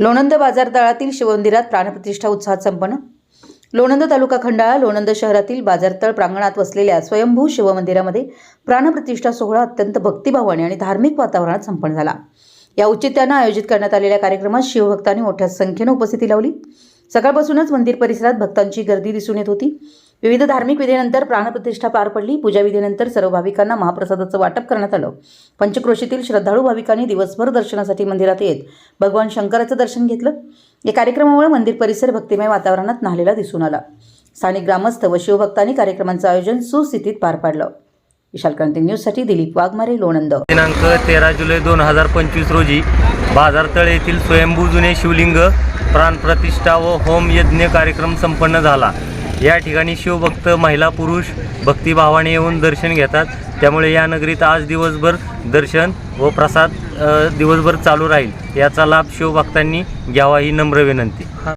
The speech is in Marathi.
लोणंद बाजारतळातील शिवमंदिरात प्राणप्रतिष्ठा उत्साहात संपन्न. लोणंद तालुका खंडाळा लोणंद शहरातील बाजारतळ प्रांगणात वसलेल्या स्वयंभू शिवमंदिरामध्ये प्राणप्रतिष्ठा सोहळा अत्यंत भक्तिभावाने आणि धार्मिक वातावरणात संपन्न झाला. या औचित्यानं आयोजित करण्यात आलेल्या कार्यक्रमात शिवभक्तांनी मोठ्या संख्येनं उपस्थिती लावली. सकाळपासूनच मंदिर परिसरात भक्तांची गर्दी दिसून येत होती. विविध धार्मिक विधीनंतर प्राणप्रतिष्ठा पार पडली. पूजा विधीनंतर सर्व भाविकांना महाप्रसादाचं वाटप करण्यात आलं. पंचक्रोशीतील श्रद्धाळू भाविकांनी दिवसभर दर्शनासाठी मंदिरात येत भगवान शंकराचं दर्शन घेतलं. या कार्यक्रमामुळे मंदिर परिसर भक्तिमय वातावरणात न्हालेला दिसून आला. स्थानिक ग्रामस्थ व शिवभक्तांनी कार्यक्रमाचं आयोजन सुस्थितीत पार पाडलं. विशाल क्रांती न्यूजसाठी दिलीप वाघमारे लोणंद. दिनांक तेरा जुलै दोन हजार पंचवीस रोजी बाजारतळ येथील स्वयंभू जुने शिवलिंग प्राणप्रतिष्ठा व होम यज्ञ कार्यक्रम संपन्न झाला. या ठिकाणी शिवभक्त महिला पुरुष भक्तिभावाने येऊन दर्शन घेतात. त्यामुळे या नगरीत आज दिवसभर दर्शन व प्रसाद दिवसभर चालू राहील. याचा लाभ शिवभक्तांनी घ्यावा ही नम्र विनंती.